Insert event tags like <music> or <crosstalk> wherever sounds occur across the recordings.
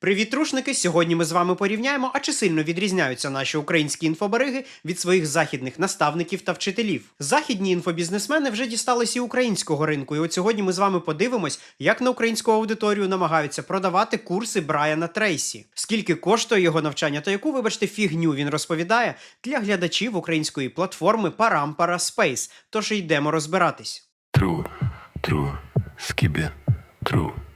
Привіт, трушники! Сьогодні ми з вами порівняємо, а чи сильно відрізняються наші українські інфобереги від своїх західних наставників та вчителів. Західні інфобізнесмени вже дісталися і українського ринку, і от сьогодні ми з вами подивимось, як на українську аудиторію намагаються продавати курси Брайана Трейсі, скільки коштує його навчання, та яку, вибачте, фігню він розповідає для глядачів української платформи Parampara Space. Тож йдемо розбиратись. True, true, skibbe, true.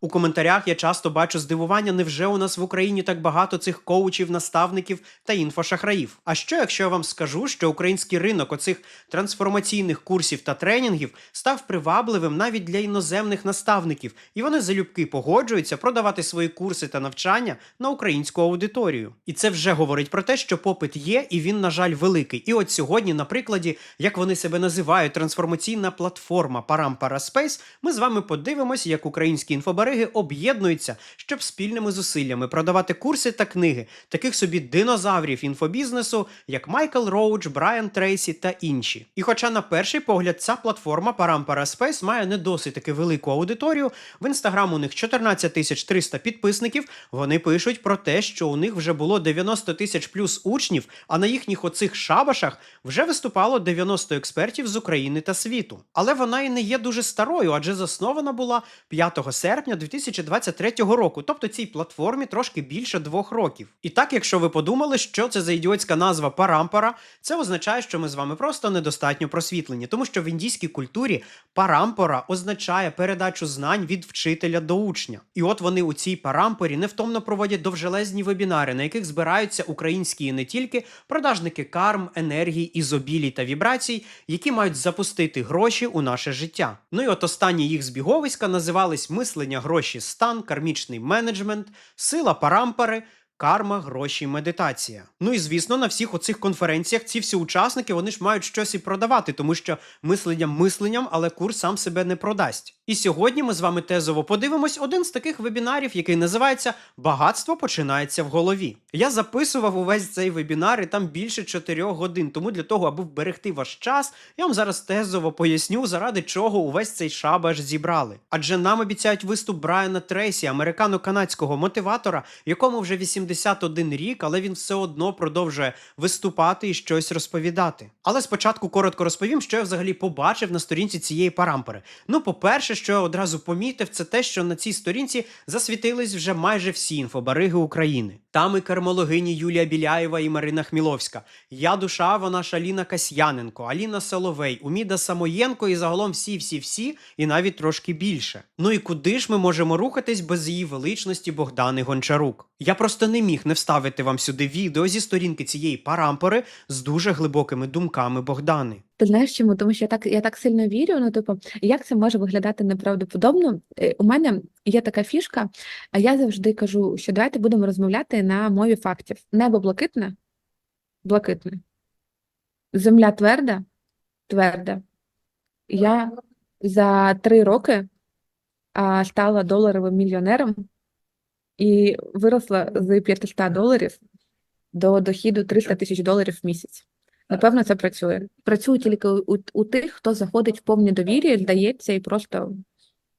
У коментарях я часто бачу здивування, невже у нас в Україні так багато цих коучів, наставників та інфошахраїв. А що, якщо я вам скажу, що український ринок оцих трансформаційних курсів та тренінгів став привабливим навіть для іноземних наставників, і вони залюбки погоджуються продавати свої курси та навчання на українську аудиторію. І це вже говорить про те, що попит є, і він, на жаль, великий. І от сьогодні, на прикладі, як вони себе називають, трансформаційна платформа Parampara Space, ми з вами подивимося, як українські інфобереги об'єднуються, щоб спільними зусиллями продавати курси та книги таких собі динозаврів інфобізнесу, як Майкл Роуч, Брайан Трейсі та інші. І хоча на перший погляд ця платформа Parampara Space має не досить таки велику аудиторію, в інстаграм у них 14 тисяч 300 підписників. Вони пишуть про те, що у них вже було 90 тисяч плюс учнів, а на їхніх оцих шабашах вже виступало 90 експертів з України та світу. Але вона і не є дуже старою, адже заснована була 5 серпня 2023 року, тобто цій платформі трошки більше двох років. І так, якщо ви подумали, що це за ідіотська назва парампара, це означає, що ми з вами просто недостатньо просвітлені, тому що в індійській культурі парампора означає передачу знань від вчителя до учня. І от вони у цій парампорі невтомно проводять довжелезні вебінари, на яких збираються українські і не тільки продажники карм, енергій, ізобілій та вібрацій, які мають запустити гроші у наше життя. Ну і от останні їх збіговиська називались мислення, гроші, стан, кармічний менеджмент, сила парампари. Карма, гроші, медитація. Ну і звісно, на всіх оцих конференціях ці всі учасники вони ж мають щось і продавати, тому що мисленням мисленням, але курс сам себе не продасть. І сьогодні ми з вами тезово подивимось один з таких вебінарів, який називається Багатство починається в голові. Я записував увесь цей вебінар і там більше 4 годин. Тому для того, аби вберегти ваш час, я вам зараз тезово поясню, заради чого увесь цей шабаш зібрали. Адже нам обіцяють виступ Брайана Трейсі, американо-канадського мотиватора, якому вже 81 рік, але він все одно продовжує виступати і щось розповідати. Але спочатку коротко розповім, що я взагалі побачив на сторінці цієї парампери. Ну, по-перше, що я одразу помітив, це те, що на цій сторінці засвітились вже майже всі інфобариги України. Там і кермологині Юлія Біляєва і Марина Хміловська. Я душа, вона ж Аліна Касьяненко, Аліна Соловей, Уміда Самоєнко і загалом всі-всі-всі, і навіть трошки більше. Ну і куди ж ми можемо рухатись без її величності Богдани Гончарук? Я просто не міг не вставити вам сюди відео зі сторінки цієї парампори з дуже глибокими думками Богдани. Ти знаєш чому? Тому що я так, я так сильно вірю, ну, типу, як це може виглядати неправдоподобно? Е, У мене є така фішка, а я завжди кажу, що давайте будемо розмовляти на мові фактів. Небо блакитне, блакитне. Земля тверда, тверда. Я за три роки а, стала доларовим мільйонером і виросла з 500 доларів до дохіду 300 тисяч доларів в місяць. Напевно, це працює. Працює тільки у, у тих, хто заходить в повні довір'я, здається, і просто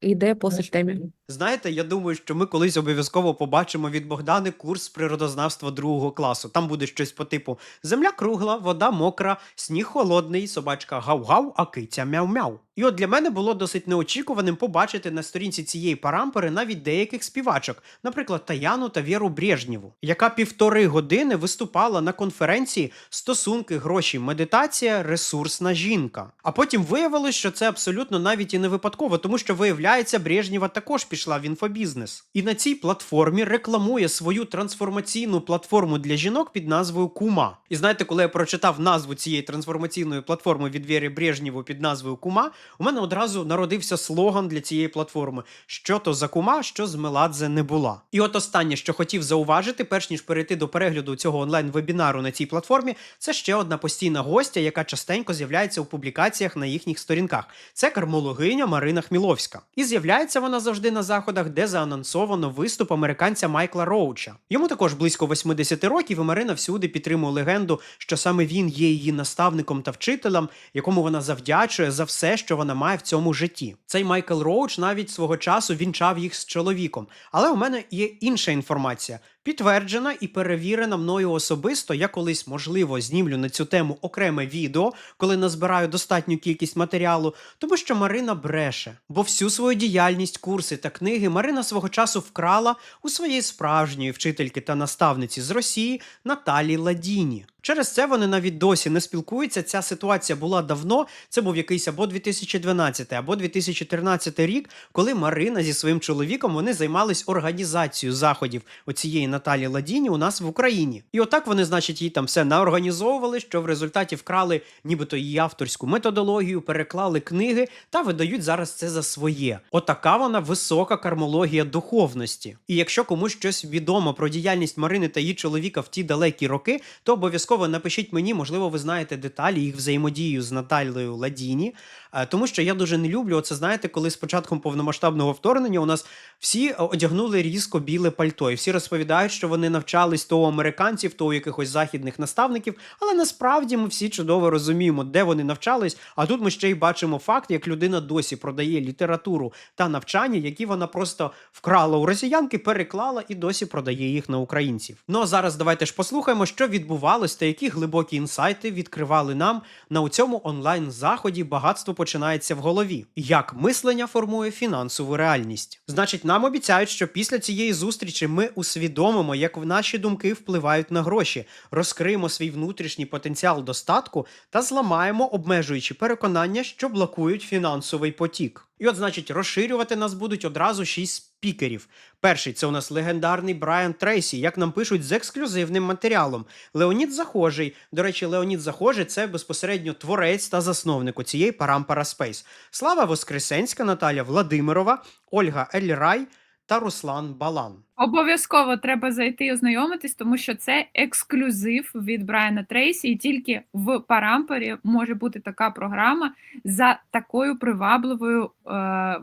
йде по системі. Знаєте, я думаю, що ми колись обов'язково побачимо від Богдани курс природознавства другого класу. Там буде щось по типу: земля кругла, вода мокра, сніг холодний, собачка гав-гав, а киця мяу-мяу. І от для мене було досить неочікуваним побачити на сторінці цієї парампори навіть деяких співачок, наприклад, Таяну та Віру Брежнєву, яка півтори години виступала на конференції Стосунки, гроші, медитація, ресурсна жінка. А потім виявилось, що це абсолютно навіть і не випадково, тому що виявляється, Брежнєва також пішла в інфобізнес. І на цій платформі рекламує свою трансформаційну платформу для жінок під назвою Кума. І знаєте, коли я прочитав назву цієї трансформаційної платформи від Віри Брежнєву під назвою Кума, у мене одразу народився слоган для цієї платформи: що то за кума, що з Меладзе не була. І от останнє, що хотів зауважити, перш ніж перейти до перегляду цього онлайн-вебінару на цій платформі, це ще одна постійна гостя, яка частенько з'являється у публікаціях на їхніх сторінках. Це кармологиня Марина Хміловська. І з'являється вона завжди на заходах, де заанонсовано виступ американця Майкла Роуча. Йому також близько 80 років, і Марина всюди підтримує легенду, що саме він є її наставником та вчителем, якому вона завдячує за все, що вона має в цьому житті. Цей Майкл Роуч навіть свого часу вінчав їх з чоловіком. Але у мене є інша інформація. Підтверджена і перевірена мною особисто. Я колись, можливо, знімлю на цю тему окреме відео, коли назбираю достатню кількість матеріалу, тому що Марина бреше. Бо всю свою діяльність, курси та книги Марина свого часу вкрала у своєї справжньої вчительки та наставниці з Росії Наталі Ладіні. Через це вони навіть досі не спілкуються. Ця ситуація була давно. Це був якийсь або 2012, або 2013 рік, коли Марина зі своїм чоловіком вони займались організацією заходів оцієї Наталі Ладіні у нас в Україні. І отак вони, значить, їй там все наорганізовували, що в результаті вкрали нібито її авторську методологію, переклали книги та видають зараз це за своє. Отака вона висока кармологія духовності. І якщо комусь щось відомо про діяльність Марини та її чоловіка в ті далекі роки, то обов'язково напишіть мені, можливо, ви знаєте деталі їх взаємодію з Наталією Ладіні. Е, Тому що я дуже не люблю. Оце знаєте, коли з початком повномасштабного вторгнення у нас всі е, одягнули різко біле пальто, і всі розповідають, що вони навчались то у американців, то у якихось західних наставників. Але насправді ми всі чудово розуміємо, де вони навчались. А тут ми ще й бачимо факт, як людина досі продає літературу та навчання, які вона просто вкрала у росіянки, переклала і досі продає їх на українців. Ну а зараз давайте ж послухаємо, що відбувалось та які глибокі інсайти відкривали нам на у цьому онлайн заході. Багатство починається в голові. Як мислення формує фінансову реальність? Значить, нам обіцяють, що після цієї зустрічі ми усвідомимо, як наші думки впливають на гроші, розкриємо свій внутрішній потенціал достатку та зламаємо обмежуючі переконання, що блокують фінансовий потік. І от, значить, розширювати нас будуть одразу шість спікерів. Перший це у нас легендарний Брайан Трейсі, як нам пишуть, з ексклюзивним матеріалом. Леонід Захожий. До речі, Леонід Захожий це безпосередньо творець та засновник цієї Парампара Спейс. Слава Воскресенська, Наталя Владимирова, Ольга Ельрай та Руслан Балан. Обов'язково треба зайти і ознайомитись, тому що це ексклюзив від Брайана Трейсі, і тільки в Парампері може бути така програма за такою привабливою е,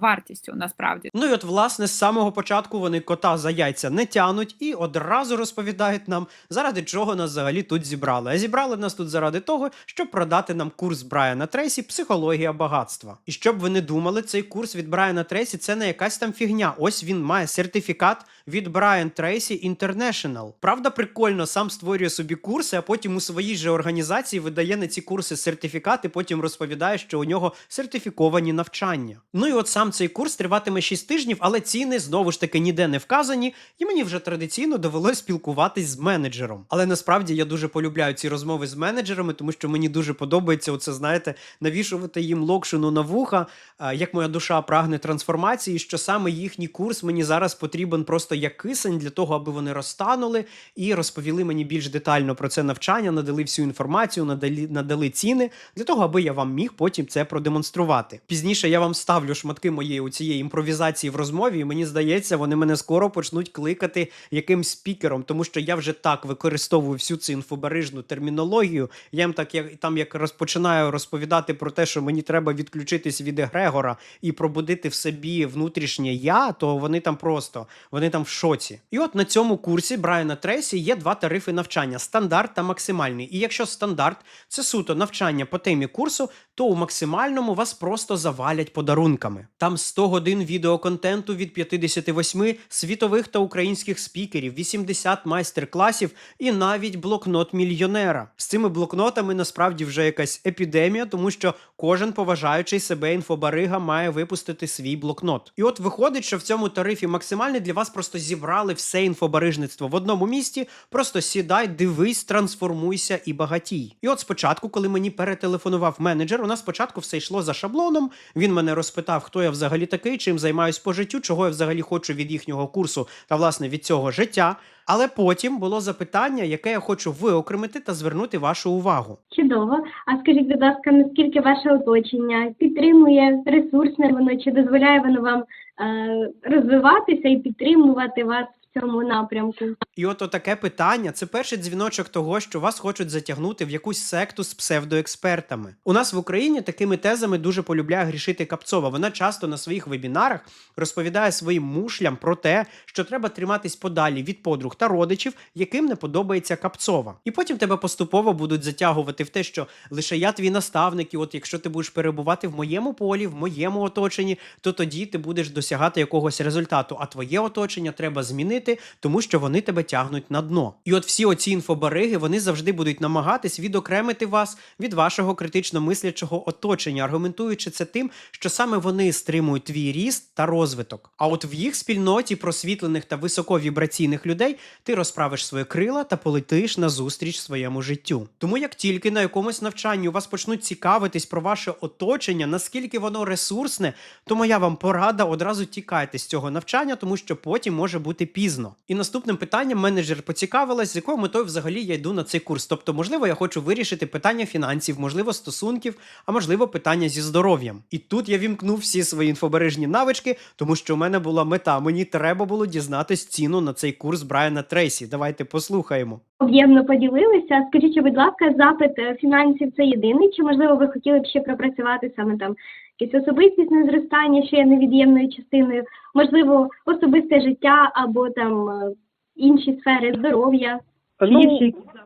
вартістю. Насправді Ну і от, власне, з самого початку вони кота за яйця не тянуть і одразу розповідають нам, заради чого нас взагалі тут зібрали. А зібрали нас тут заради того, щоб продати нам курс Брайана Трейсі Психологія багатства. І щоб ви не думали, цей курс від Брайана Трейсі це не якась там фігня. Ось він має сертифікат від Брайан Трейсі International. Правда, прикольно, сам створює собі курси, а потім у своїй же організації видає на ці курси сертифікати, потім розповідає, що у нього сертифіковані навчання. Ну і от сам цей курс триватиме 6 тижнів, але ціни знову ж таки ніде не вказані, і мені вже традиційно довелось спілкуватись з менеджером. Але насправді я дуже полюбляю ці розмови з менеджерами, тому що мені дуже подобається оце, знаєте, навішувати їм локшину на вуха, як моя душа прагне трансформації, що саме їхній курс мені зараз потрібен просто як кисень для того, аби вони розтанули і розповіли мені більш детально про це навчання, надали всю інформацію, надали, надали ціни для того, аби я вам міг потім це продемонструвати. Пізніше я вам ставлю шматки моєї у цієї імпровізації в розмові, і мені здається, вони мене скоро почнуть кликати якимсь спікером, тому що я вже так використовую всю цю інфобарижну термінологію. Я їм так як там як розпочинаю розповідати про те, що мені треба відключитись від егрегора і пробудити в собі внутрішнє я, то вони там просто вони там в шоці. І от на цьому курсі Брайана Трейсі є два тарифи навчання: стандарт та максимальний. І якщо стандарт це суто навчання по темі курсу, то у максимальному вас просто завалять подарунками. Там 100 годин відеоконтенту від 58 світових та українських спікерів, 80 майстер-класів і навіть блокнот мільйонера. З цими блокнотами насправді вже якась епідемія, тому що кожен поважаючий себе інфобарига має випустити свій блокнот. І от виходить, що в цьому тарифі максимальний для вас просто зібрали все інфобарижництво в одному місті. Просто сідай, дивись, трансформуйся і багатій. І от спочатку, коли мені перетелефонував менеджер, у нас спочатку все йшло за шаблоном. Він мене розпитав, хто я взагалі такий, чим займаюсь по життю, чого я взагалі хочу від їхнього курсу та власне від цього життя. Але потім було запитання, яке я хочу виокремити та звернути вашу увагу. Чудово. А скажіть, будь ласка, наскільки ваше оточення підтримує ресурсне воно, чи дозволяє воно вам е, розвиватися і підтримувати вас цьому напрямку? І от таке питання це перший дзвіночок того, що вас хочуть затягнути в якусь секту з псевдоекспертами. У нас в Україні такими тезами дуже полюбляє грішити Капцова. Вона часто на своїх вебінарах розповідає своїм мушлям про те, що треба триматись подалі від подруг та родичів, яким не подобається Капцова. І потім тебе поступово будуть затягувати в те, що лише я твій наставник, і от якщо ти будеш перебувати в моєму полі, в моєму оточенні, то тоді ти будеш досягати якогось результату. А твоє оточення треба змінити, тому що вони тебе тягнуть на дно. І от всі оці інфобариги вони завжди будуть намагатись відокремити вас від вашого критично мислячого оточення, аргументуючи це тим, що саме вони стримують твій ріст та розвиток. А от в їх спільноті просвітлених та високовібраційних людей ти розправиш свої крила та полетиш назустріч своєму життю. Тому як тільки на якомусь навчанні у вас почнуть цікавитись про ваше оточення, наскільки воно ресурсне, то моя вам порада одразу тікайте з цього навчання, тому що потім може бути пізно. І наступним питанням менеджер поцікавилась, з якою метою взагалі я йду на цей курс. Тобто, можливо, я хочу вирішити питання фінансів, можливо, стосунків, а можливо, питання зі здоров'ям. І тут я вімкнув всі свої інфобережні навички, тому що у мене була мета. Мені треба було дізнатись ціну на цей курс Брайана Трейсі. Давайте послухаємо. Об'ємно поділилися. Скажіть, будь ласка, запит е, фінансів це єдиний, чи можливо ви хотіли б ще пропрацювати саме там якесь особистісне зростання, що є невід'ємною частиною, можливо, особисте життя або там е, інші сфери здоров'я? Ну,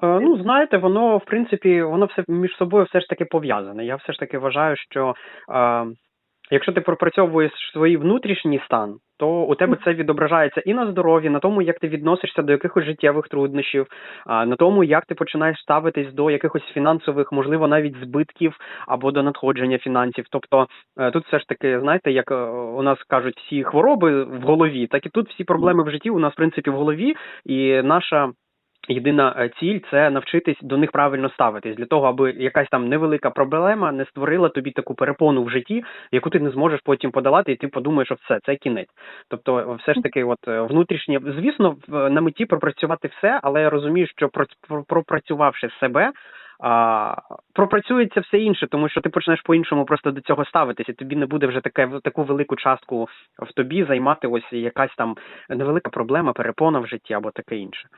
е, ну, знаєте, воно в принципі, воно все між собою все ж таки пов'язане. Я все ж таки вважаю, що е, якщо ти пропрацьовуєш свій внутрішній стан, то у тебе це відображається і на здоров'ї, на тому, як ти відносишся до якихось життєвих труднощів, на тому, як ти починаєш ставитись до якихось фінансових, можливо, навіть збитків або до надходження фінансів. Тобто е, тут все ж таки, знаєте, як е, у нас кажуть, всі хвороби в голові, так і тут всі проблеми в житті у нас в принципі в голові, і наша. Єдина е, ціль це навчитись до них правильно ставитись для того, аби якась там невелика проблема не створила тобі таку перепону в житті, яку ти не зможеш потім подолати, і ти подумаєш, що все це кінець. Тобто, все ж таки, от е, внутрішнє, звісно, на меті пропрацювати все, але я розумію, що про- про- пропрацювавши себе. А, пропрацюється все інше, тому що ти почнеш по-іншому просто до цього ставитися. Тобі не буде вже таке таку велику частку в тобі займати ось якась там невелика проблема, перепона в житті або таке інше.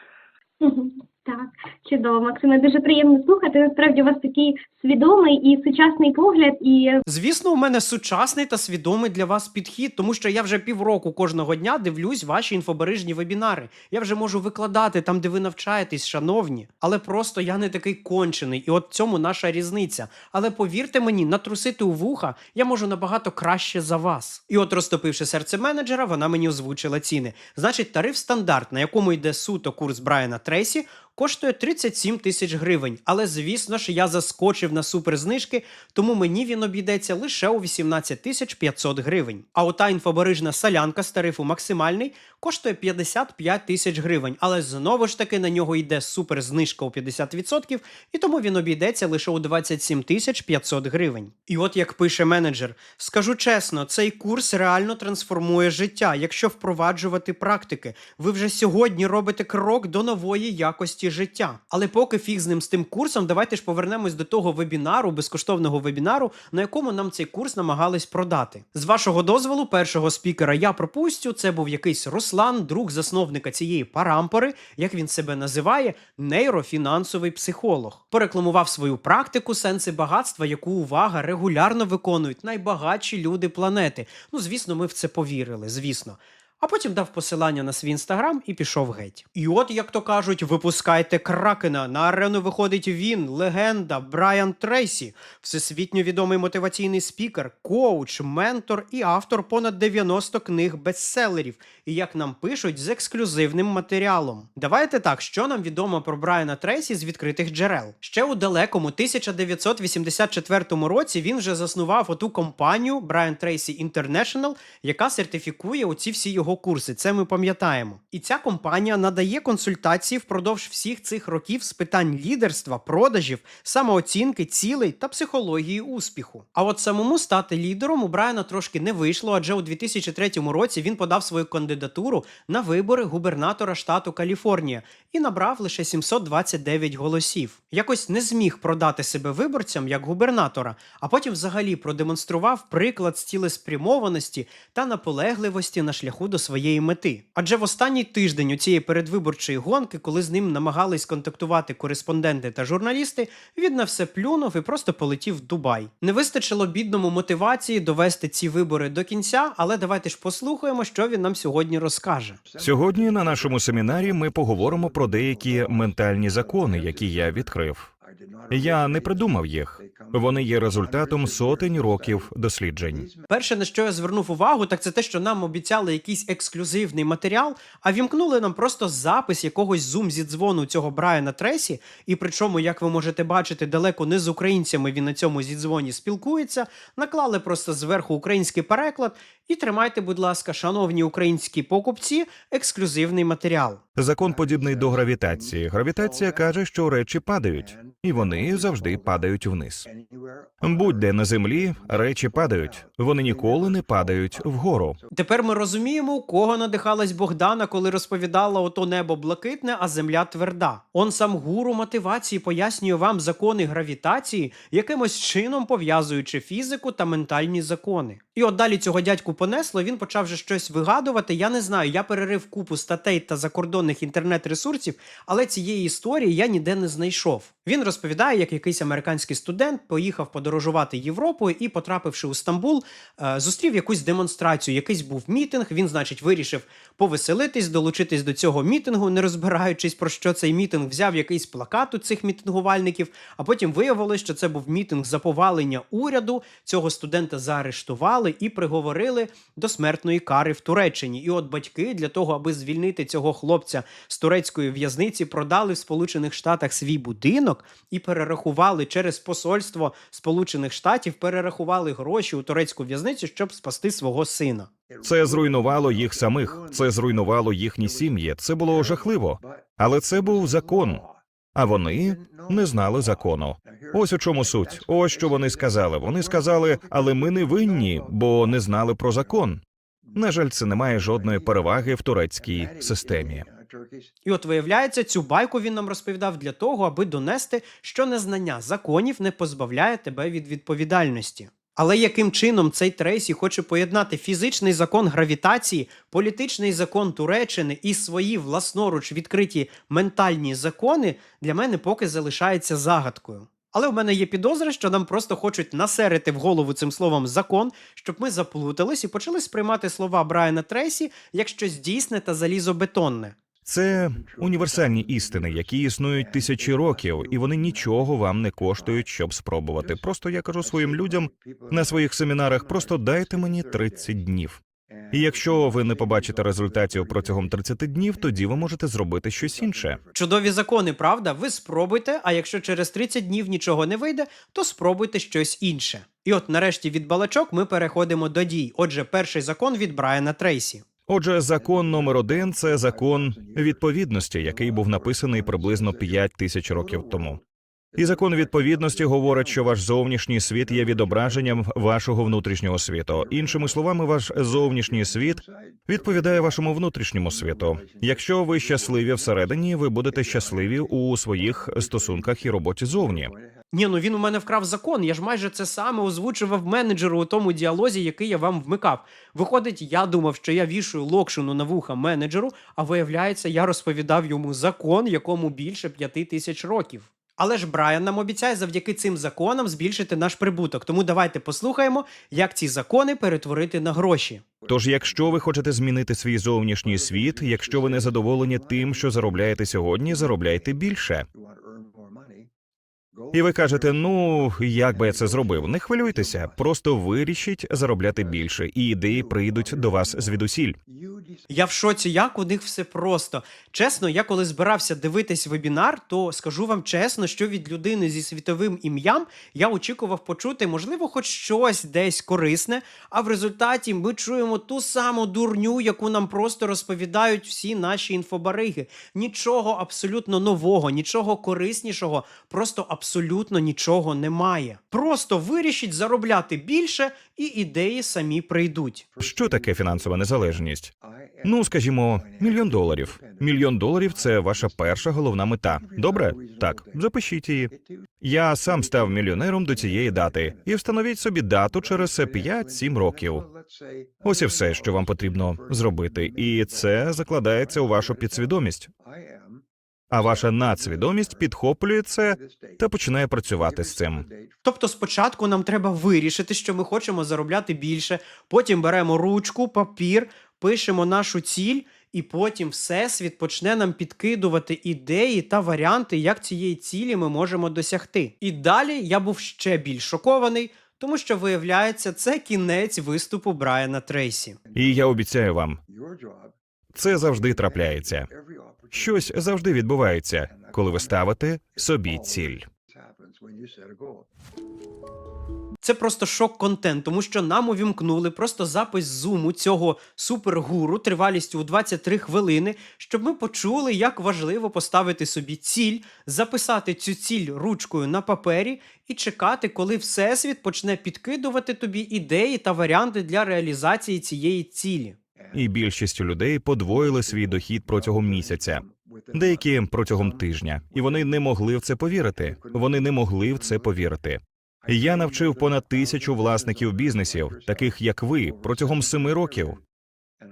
嗯 <laughs> 哼 Так, чудово, Максиме, дуже приємно слухати. Насправді у вас такий свідомий і сучасний погляд, і Звісно, у мене сучасний та свідомий для вас підхід, тому що я вже півроку кожного дня дивлюсь ваші інфобережні вебінари. Я вже можу викладати там, де ви навчаєтесь, шановні. Але просто я не такий кончений, і от в цьому наша різниця. Але повірте мені, натрусити у вуха я можу набагато краще за вас. І от, розтопивши серце менеджера, вона мені озвучила ціни. Значить, тариф стандарт, на якому йде суто курс Брайана Трейсі, коштує 37 тисяч гривень. Але звісно ж, я заскочив на суперзнижки, тому мені він обійдеться лише у 18 тисяч 500 гривень. А ота інфобережна солянка з тарифу максимальний коштує 55 тисяч гривень. Але знову ж таки на нього йде суперзнижка у 50%, і тому він обійдеться лише у 27 тисяч 500 гривень. І от як пише менеджер, скажу чесно, цей курс реально трансформує життя, якщо впроваджувати практики. Ви вже сьогодні робите крок до нової якості життя. Але поки фіг з ним з тим курсом, давайте ж повернемось до того вебінару, безкоштовного вебінару, на якому нам цей курс намагались продати. З вашого дозволу, першого спікера я пропустю. Це був якийсь Руслан, друг засновника цієї парампори, як він себе називає, нейрофінансовий психолог. Порекламував свою практику сенси багатства, яку увага регулярно виконують найбагатші люди планети. Ну, звісно, ми в це повірили, звісно. А потім дав посилання на свій інстаграм і пішов геть. І от, як то кажуть, випускайте кракена. На арену виходить він, легенда Брайан Трейсі, всесвітньо відомий мотиваційний спікер, коуч, ментор і автор понад 90 книг бестселерів. І як нам пишуть, з ексклюзивним матеріалом. Давайте так, що нам відомо про Брайана Трейсі з відкритих джерел. Ще у далекому 1984 році він вже заснував оту компанію Brian Tracy International, яка сертифікує оці всі його курси. Це ми пам'ятаємо. І ця компанія надає консультації впродовж всіх цих років з питань лідерства, продажів, самооцінки, цілей та психології успіху. А от самому стати лідером у Брайана трошки не вийшло, адже у 2003 році він подав свою кандидатуру на вибори губернатора штату Каліфорнія і набрав лише 729 голосів. Якось не зміг продати себе виборцям як губернатора, а потім взагалі продемонстрував приклад цілеспрямованості та наполегливості на шляху до своєї мети. Адже в останній тиждень у цієї передвиборчої гонки, коли з ним намагались контактувати кореспонденти та журналісти, він на все плюнув і просто полетів в Дубай. Не вистачило бідному мотивації довести ці вибори до кінця, але давайте ж послухаємо, що він нам сьогодні розкаже. Сьогодні на нашому семінарі ми поговоримо про деякі ментальні закони, які я відкрив. Я не придумав їх. Вони є результатом сотень років досліджень. Перше, на що я звернув увагу, так це те, що нам обіцяли якийсь ексклюзивний матеріал, а вімкнули нам просто запис якогось зум зі дзвону цього Брайана Тресі. І причому, як ви можете бачити, далеко не з українцями він на цьому зідзвоні спілкується. Наклали просто зверху український переклад. І тримайте, будь ласка, шановні українські покупці, ексклюзивний матеріал. Закон подібний до гравітації. Гравітація каже, що речі падають, і вони завжди падають вниз. Будь-де на землі речі падають, вони ніколи не падають вгору. Тепер ми розуміємо, кого надихалась Богдана, коли розповідала ото небо блакитне, а земля тверда. Он сам гуру мотивації пояснює вам закони гравітації, якимось чином пов'язуючи фізику та ментальні закони. І от далі цього дядьку понесло, він почав вже щось вигадувати. Я не знаю, я перерив купу статей та закордонних інтернет-ресурсів, але цієї історії я ніде не знайшов. Він розповідає, як якийсь американський студент поїхав подорожувати Європою і, потрапивши у Стамбул, е, зустрів якусь демонстрацію. Якийсь був мітинг. Він, значить, вирішив повеселитись, долучитись до цього мітингу, не розбираючись про що цей мітинг, взяв якийсь плакат у цих мітингувальників. А потім виявилось, що це був мітинг за повалення уряду. Цього студента заарештували і приговорили до смертної кари в Туреччині. І от батьки для того, аби звільнити цього хлопця з турецької в'язниці, продали в Сполучених Штатах свій будинок і перерахували через посольство Сполучених Штатів, перерахували гроші у турецьку в'язницю, щоб спасти свого сина. Це зруйнувало їх самих, це зруйнувало їхні сім'ї. Це було жахливо. Але це був закон. А вони не знали закону. Ось у чому суть. Ось що вони сказали. Вони сказали, але ми не винні, бо не знали про закон. На жаль, це не має жодної переваги в турецькій системі. І от виявляється, цю байку він нам розповідав для того, аби донести, що незнання законів не позбавляє тебе від відповідальності. Але яким чином цей Трейсі хоче поєднати фізичний закон гравітації, політичний закон Туреччини і свої власноруч відкриті ментальні закони, для мене поки залишається загадкою. Але в мене є підозра, що нам просто хочуть насерити в голову цим словом закон, щоб ми заплутались і почали сприймати слова Брайана Трейсі як щось дійсне та залізобетонне. Це універсальні істини, які існують тисячі років, і вони нічого вам не коштують, щоб спробувати. Просто я кажу своїм людям на своїх семінарах: просто дайте мені 30 днів. І якщо ви не побачите результатів протягом 30 днів, тоді ви можете зробити щось інше. Чудові закони, правда? Ви спробуйте, а якщо через 30 днів нічого не вийде, то спробуйте щось інше. І от нарешті від балачок ми переходимо до дій. Отже, перший закон від Брайана Трейсі. Отже, закон номер один це закон відповідності, який був написаний приблизно 5 тисяч років тому. І закон відповідності говорить, що ваш зовнішній світ є відображенням вашого внутрішнього світу. Іншими словами, ваш зовнішній світ відповідає вашому внутрішньому світу. Якщо ви щасливі всередині, ви будете щасливі у своїх стосунках і роботі зовні. Ні, ну він у мене вкрав закон. Я ж майже це саме озвучував менеджеру у тому діалозі, який я вам вмикав. Виходить, я думав, що я вішую локшину на вуха менеджеру, а виявляється, я розповідав йому закон, якому більше п'яти тисяч років. Але ж Брайан нам обіцяє завдяки цим законам збільшити наш прибуток. Тому давайте послухаємо, як ці закони перетворити на гроші. Тож, якщо ви хочете змінити свій зовнішній світ, якщо ви не задоволені тим, що заробляєте сьогодні, заробляйте більше. І ви кажете, ну як би я це зробив? Не хвилюйтеся, просто вирішіть заробляти більше, і ідеї прийдуть до вас звідусіль. Я в шоці, як у них все просто. Чесно, я коли збирався дивитись вебінар, то скажу вам чесно, що від людини зі світовим ім'ям я очікував почути, можливо, хоч щось десь корисне, а в результаті ми чуємо ту саму дурню, яку нам просто розповідають всі наші інфобариги. Нічого абсолютно нового, нічого кориснішого, просто абсолютно нічого немає. Просто вирішіть заробляти більше, і ідеї самі прийдуть. Що таке фінансова незалежність? Ну, скажімо, мільйон доларів. Мільйон доларів це ваша перша головна мета. Добре? Так, запишіть її. Я сам став мільйонером до цієї дати, і встановіть собі дату через 5-7 років. Ось і все, що вам потрібно зробити, і це закладається у вашу підсвідомість. А ваша надсвідомість підхоплює це та починає працювати з цим. Тобто спочатку нам треба вирішити, що ми хочемо заробляти більше, потім беремо ручку, папір, пишемо нашу ціль, і потім Всесвіт почне нам підкидувати ідеї та варіанти, як цієї цілі ми можемо досягти. І далі я був ще більш шокований, тому що виявляється, це кінець виступу Брайана Трейсі. І я обіцяю вам, це завжди трапляється. Щось завжди відбувається, коли ви ставите собі ціль. Це просто шок-контент, тому що нам увімкнули просто запис зуму цього супергуру тривалістю у 23 хвилини, щоб ми почули, як важливо поставити собі ціль, записати цю ціль ручкою на папері і чекати, коли всесвіт почне підкидувати тобі ідеї та варіанти для реалізації цієї цілі. І більшість людей подвоїли свій дохід протягом місяця, деякі протягом тижня, і вони не могли в це повірити. Вони не могли в це повірити. Я навчив понад тисячу власників бізнесів, таких як ви, протягом семи років,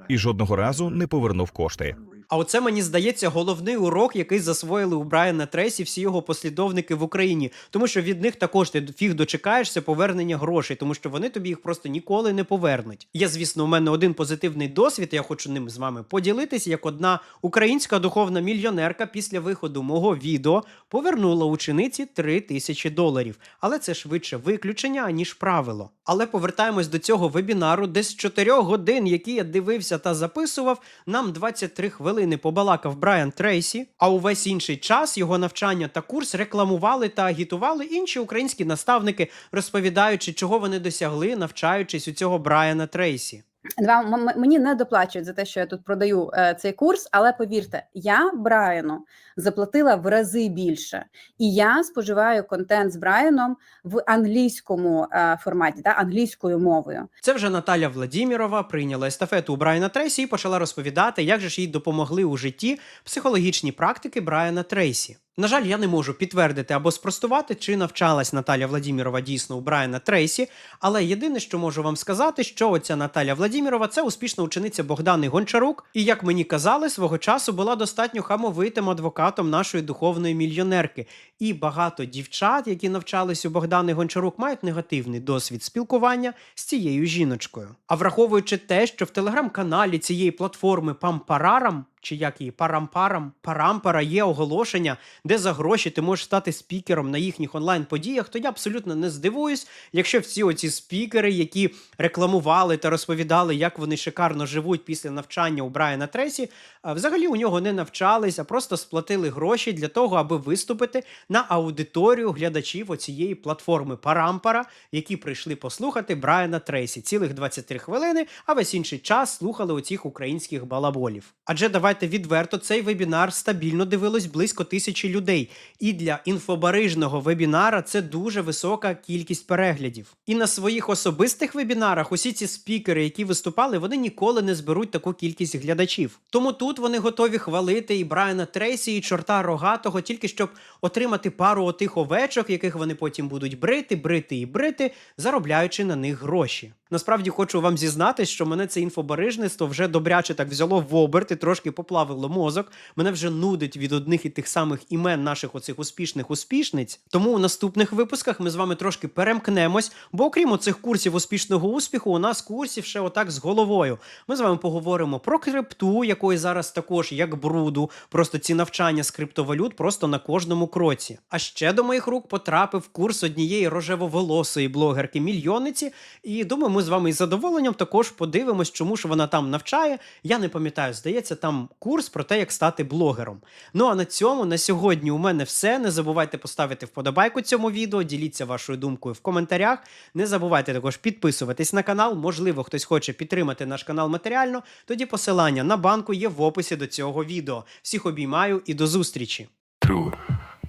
і жодного разу не повернув кошти. А оце мені здається головний урок, який засвоїли у Брайана Трейсі всі його послідовники в Україні, тому що від них також ти фіг дочекаєшся повернення грошей, тому що вони тобі їх просто ніколи не повернуть. Є, звісно, у мене один позитивний досвід. Я хочу ним з вами поділитися. Як одна українська духовна мільйонерка після виходу мого відео повернула учениці 3 тисячі доларів. Але це швидше виключення аніж правило. Але повертаємось до цього вебінару, де з 4 годин, які я дивився та записував, нам 23 хвилини побалакав Брайан Трейсі, а увесь інший час його навчання та курс рекламували та агітували інші українські наставники, розповідаючи, чого вони досягли, навчаючись у цього Брайана Трейсі. М- мені не доплачують за те, що я тут продаю е, цей курс, але повірте, я Брайану заплатила в рази більше, і я споживаю контент з Брайаном в англійському е, форматі, да, англійською мовою. Це вже Наталя Владімірова прийняла естафету у Брайана Трейсі і почала розповідати, як же ж їй допомогли у житті психологічні практики Брайана Трейсі. На жаль, я не можу підтвердити або спростувати, чи навчалась Наталя Владімірова дійсно у Брайана Трейсі, але єдине, що можу вам сказати, що оця Наталя Владімірова це успішна учениця Богдани Гончарук, і як мені казали, свого часу була достатньо хамовитим адвокатом нашої духовної мільйонерки. І багато дівчат, які навчались у Богдани Гончарук, мають негативний досвід спілкування з цією жіночкою. А враховуючи те, що в телеграм-каналі цієї платформи Пампарарам, чи як її парампарам, парампара є оголошення, де за гроші ти можеш стати спікером на їхніх онлайн-подіях, то я абсолютно не здивуюсь, якщо всі оці спікери, які рекламували та розповідали, як вони шикарно живуть після навчання у Брайана Тресі, взагалі у нього не навчались, а просто сплатили гроші для того, аби виступити на аудиторію глядачів оцієї платформи Парампара, які прийшли послухати Брайана Трейсі цілих 23 хвилини, а весь інший час слухали оцих українських балаболів. Адже давайте відверто, цей вебінар стабільно дивилось близько тисячі людей. І для інфобарижного вебінара це дуже висока кількість переглядів. І на своїх особистих вебінарах усі ці спікери, які виступали, вони ніколи не зберуть таку кількість глядачів. Тому тут вони готові хвалити і Брайана Трейсі, і чорта рогатого, тільки щоб отримати пару отих овечок, яких вони потім будуть брити, брити і брити, заробляючи на них гроші. Насправді хочу вам зізнатись, що мене це інфобарижництво вже добряче так взяло в оберт і трошки поплавило мозок. Мене вже нудить від одних і тих самих імен наших оцих успішних успішниць. Тому у наступних випусках ми з вами трошки перемкнемось, бо окрім оцих курсів успішного успіху, у нас курсів ще отак з головою. Ми з вами поговоримо про крипту, якої зараз також як бруду, просто ці навчання з криптовалют просто на кожному кроці. А ще до моїх рук потрапив курс однієї рожевоволосої блогерки-мільйонниці, і думаю, ми з вами із задоволенням також подивимось, чому ж вона там навчає. Я не пам'ятаю, здається, там курс про те, як стати блогером. Ну а на цьому на сьогодні у мене все. Не забувайте поставити вподобайку цьому відео, діліться вашою думкою в коментарях. Не забувайте також підписуватись на канал. Можливо, хтось хоче підтримати наш канал матеріально. Тоді посилання на банку є в описі до цього відео. Всіх обіймаю і до зустрічі! True,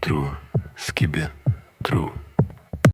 true, skibbe, true.